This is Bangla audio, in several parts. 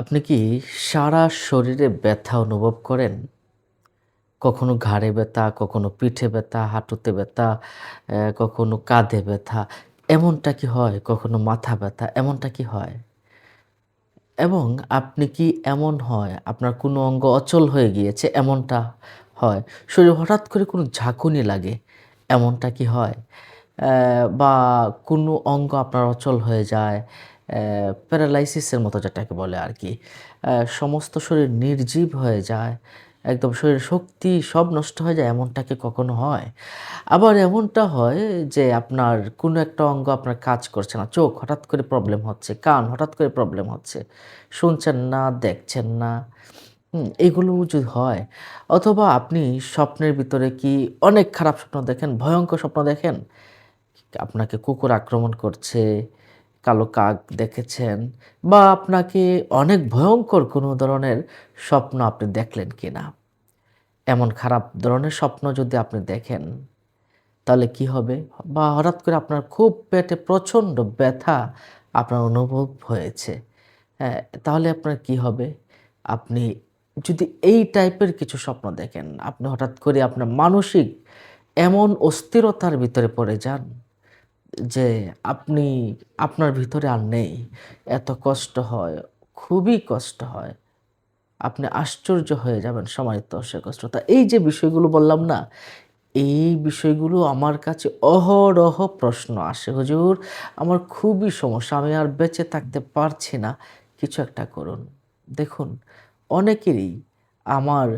আপনি কি সারা শরীরে ব্যথা অনুভব করেন? কখনো ঘাড়ে ব্যথা, কখনো পিঠে ব্যথা, হাঁটুতে ব্যথা, কখনো কাঁধে ব্যথা, এমনটা কি হয়? কখনো মাথা ব্যথা, এমনটা কি হয়? এবং আপনি কি এমন হয় আপনার কোনো অঙ্গ অচল হয়ে গিয়েছে এমনটা হয়? শরীরে হঠাৎ করে কোনো ঝাঁকুনি লাগে এমনটা কি হয়? বা কোনো অঙ্গ আপনার অচল হয়ে যায়, প্যারালাইসিসের মতো যেটাকে বলে আর কি সমস্ত শরীর নির্জীব হয়ে যায়, একদম শরীরের শক্তি সব নষ্ট হয়ে যায় এমনটা কি কখনো হয়? আবার এমনটা হয় যে আপনার কোনো একটা অঙ্গ আপনার কাজ করছে না। চোখ হঠাৎ করে প্রবলেম হচ্ছে, কান হঠাৎ করে প্রবলেম হচ্ছে। শুনছেন না, দেখছেন না। এগুলো যদি হয় অথবা আপনি স্বপ্নের ভিতরে কি অনেক খারাপ স্বপ্ন দেখেন, ভয়ঙ্কর স্বপ্ন দেখেন? আপনাকে কুকুর আক্রমণ করছে, কালো কাক দেখেছেন বা আপনাকে অনেক ভয়ঙ্কর কোনো ধরনের স্বপ্ন আপনি দেখলেন কি না এমন খারাপ ধরনের স্বপ্ন যদি আপনি দেখেন, তাহলে কি হবে? বা হঠাৎ করে আপনার খুব পেটে প্রচণ্ড ব্যথা আপনার অনুভব হয়েছে, হ্যাঁ? তাহলে আপনার কি হবে? আপনি যদি এই টাইপের কিছু স্বপ্ন দেখেন, আপনি হঠাৎ করে আপনার মানসিক এমন অস্থিরতার ভিতরে পড়ে যান যে আপনি আপনার ভিতরে আর নেই। এত কষ্ট হয়, খুবই কষ্ট হয়। আপনি আশ্চর্য হয়ে যাবেন সম্মানিত দর্শক শ্রোতা। এই যে বিষয়গুলো বললাম না, এই বিষয়গুলো আমার কাছে অহরহ প্রশ্ন আসে। হুজুর আমার খুবই সমস্যা। আমি আর বেঁচে থাকতে পারছি না। কিছু একটা করুন। দেখুন অনেকেরই আমার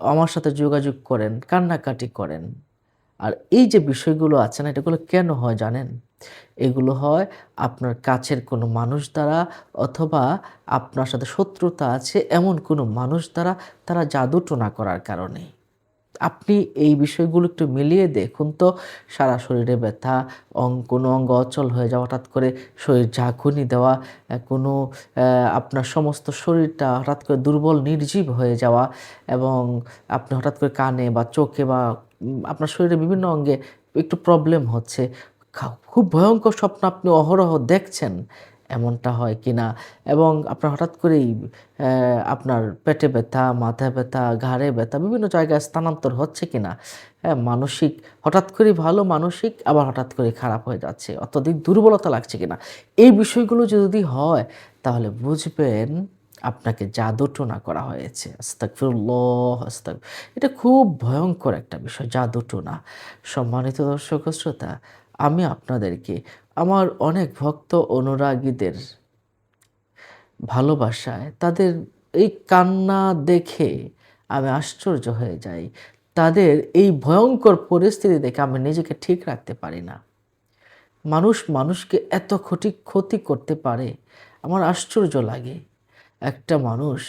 আমার সাথে যোগাযোগ করেন, কান্নাকাটি করেন। আর এই যে বিষয়গুলো আছে না, এটাগুলো কেন হয় জানেন? এগুলো হয় আপনার কাছের কোনো মানুষ দ্বারা অথবা আপনার সাথে শত্রুতা আছে এমন কোনো মানুষ দ্বারা তারা জাদু-টোনা করার কারণে। আপনি এই বিষয়গুলো একটু মিলিয়ে দেখুন তো সারা শরীরে ব্যথা, অং কোনো অঙ্গ অচল হয়ে যাওয়া, হঠাৎ করে শরীর ঝাঁকুনি দেওয়া, কোনো আপনার সমস্ত শরীরটা হঠাৎ করে দুর্বল নির্জীব হয়ে যাওয়া এবং আপনি হঠাৎ করে কানে বা চোখে বা আপনার শরীরের বিভিন্ন অঙ্গে একটু প্রবলেম হচ্ছে। খুব ভয়ঙ্কর স্বপ্ন আপনি অহরহ দেখছেন, এমনটা হয় কি না এবং আপনার হঠাৎ করেই আপনার পেটে ব্যথা, মাথা ব্যথা, ঘাড়ে ব্যথা বিভিন্ন জায়গায় স্থানান্তর হচ্ছে কিনা? হ্যাঁ, মানসিক হঠাৎ করেই ভালো মানসিক আবার হঠাৎ করে খারাপ হয়ে যাচ্ছে। অত্যধিক দুর্বলতা লাগছে কিনা? এই বিষয়গুলো যদি হয় তাহলে বুঝবেন আপনাকে জাদু-টোনা করা হয়েছে। আস্তাগফিরুল্লাহ, আস্তাগ এটা খুব ভয়ঙ্কর একটা বিষয় জাদু-টোনা। সম্মানিত দর্শক শ্রোতা, আমি আপনাদেরকে আমার অনেক ভক্ত অনুরাগীদের ভালোবাসায় তাদের এই কান্না দেখে আমি আশ্চর্য হয়ে যাই। তাদের এই ভয়ঙ্কর পরিস্থিতি দেখে আমি নিজেকে ঠিক রাখতে পারি না। মানুষ মানুষকে এত ক্ষতি ক্ষতি করতে পারে, আমার আশ্চর্য লাগে। একটা মানুষ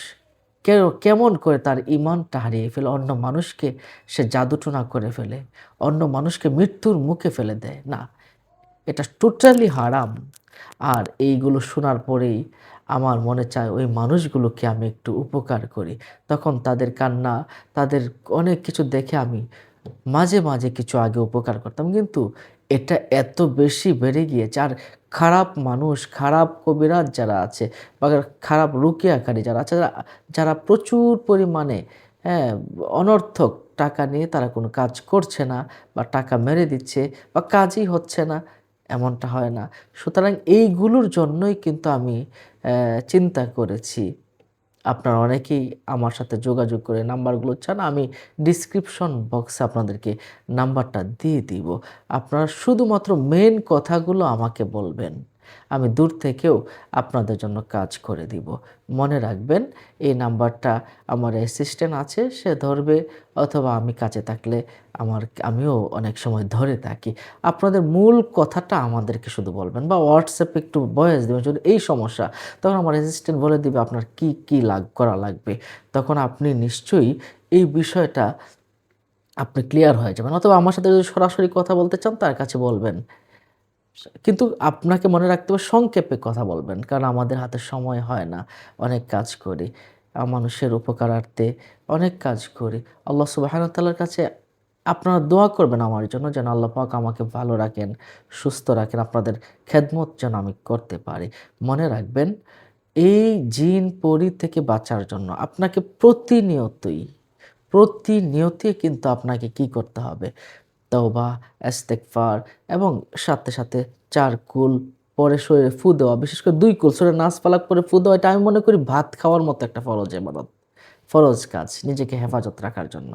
কেও কেমন করে তার ঈমানটা হারিয়ে ফেলে, অন্য মানুষকে সে জাদু-টোনা করে ফেলে, অন্য মানুষকে মৃত্যুর মুখে ফেলে দেয়। না, এটা টোটালি হারাম। আর এইগুলো শোনার পরেই আমার মনে চায় ওই মানুষগুলোকে আমি একটু উপকার করি। তখন তাদের কান্না, তাদের অনেক কিছু দেখে আমি মাঝে, মাঝে কিছু আগে উপকার করতাম। কিন্তু এটা এত বেশি বেড়ে গিয়েছে আর খারাপ মানুষ, খারাপ কবিরাজ যারা আছে বা খারাপ রুকিয়াকারী যারা আছে, যারা যারা প্রচুর পরিমাণে হ্যাঁ, অনর্থক টাকা নিয়ে তারা কোনো কাজ করছে না বা টাকা মেরে দিচ্ছে বা কাজই হচ্ছে না, এমনটা হয় না। সুতরাং এইগুলোর জন্যই কিন্তু আমি চিন্তা করেছি আপনারা অনেকেই আমার সাথে যোগাযোগ করে নাম্বারগুলো চান, আমি ডিসক্রিপশন বক্সে আপনাদেরকে নাম্বারটা দিয়ে দিব। আপনারা শুধুমাত্র মেন কথাগুলো আমাকে বলবেন। আমি দূর থেকেও আপনাদের জন্য কাজ করে দিব। মনে রাখবেন এই নাম্বারটা আমার অ্যাসিস্ট্যান্ট আছে, সে ধরবে অথবা আমি কাছে থাকলে আমার আমিও অনেক সময় ধরে থাকি। আপনাদের মূল কথাটা আমাদেরকে শুধু বলবেন বা হোয়াটসঅ্যাপে একটু বয়স দেবেন যদি এই সমস্যা, তখন আমার অ্যাসিস্ট্যান্ট বলে দিবে আপনার কি, কি লাগ করা লাগবে। তখন আপনি নিশ্চয়ই এই বিষয়টা আপনি ক্লিয়ার হয়ে যাবেন অথবা আমার সাথে যদি সরাসরি কথা বলতে চান তার কাছে বলবেন। কিন্তু আপনাকে মনে রাখতে হবে সংক্ষেপে কথা বলবেন। কারণ আমাদের হাতে সময় হয় না। অনেক কাজ করি। মানুষের উপকারার্থে অনেক কাজ করি। আল্লাহ সুবহানাহু ওয়া কাছে আপনারা দোয়া করবেন আমার জন্য যেন আল্লাহ পাক আমাকে ভালো রাখেন, সুস্থ রাখেন। আপনাদের খেদমত যেন আমি করতে পারি। মনে রাখবেন এই জিন পরি থেকে বাঁচার জন্য আপনাকে প্রতিনিয়তই প্রতিনিয়তই কিন্তু আপনাকে কি করতে হবে তওবা, ইস্তেগফার এবং সাথে সাথে চার কুল পরে শরীরে ফু দেওয়া, বিশেষ করে দুই কুল শরীরে নাচ পালাক করে ফু দেওয়া, এটা আমি মনে করি ভাত খাওয়ার মতো একটা ফরজ ইবাদত, ফরজ কাজ, নিজেকে হেফাজত রাখার জন্য।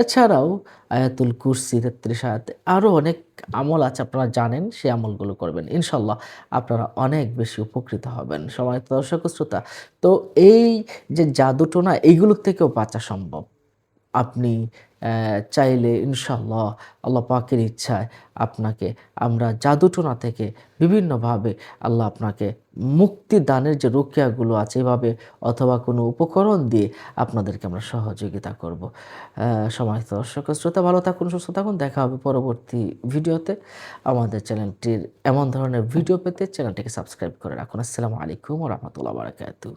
এছাড়াও আয়াতুল কুরসি, তেত্রিশ আয়াত আরও অনেক আমল আছে, আপনারা জানেন সেই আমলগুলো করবেন, ইনশাল্লাহ আপনারা অনেক বেশি উপকৃত হবেন সময় দর্শক শ্রোতা। তো এই যে জাদুটোনা, এইগুলোর থেকেও বাঁচা সম্ভব। আপনি চাইলে ইনশাল্লাহ আল্লাহ পাকের ইচ্ছায় আপনাকে, আমরা জাদুটোনা থেকে বিভিন্নভাবে আল্লাহ আপনাকে মুক্তি দানের যে রুকিয়াগুলো আছে এভাবে অথবা কোনো উপকরণ দিয়ে আপনাদেরকে আমরা সহযোগিতা করব। সমাজ দর্শক শ্রোতা, ভালো থাকুন, সুস্থ থাকুন। দেখা হবে পরবর্তী ভিডিওতে। আমাদের চ্যানেলটির এমন ধরনের ভিডিও পেতে চ্যানেলটিকে সাবস্ক্রাইব করে রাখুন। আসসালামু আলাইকুম রহমতুল্লাহ বারাকাতু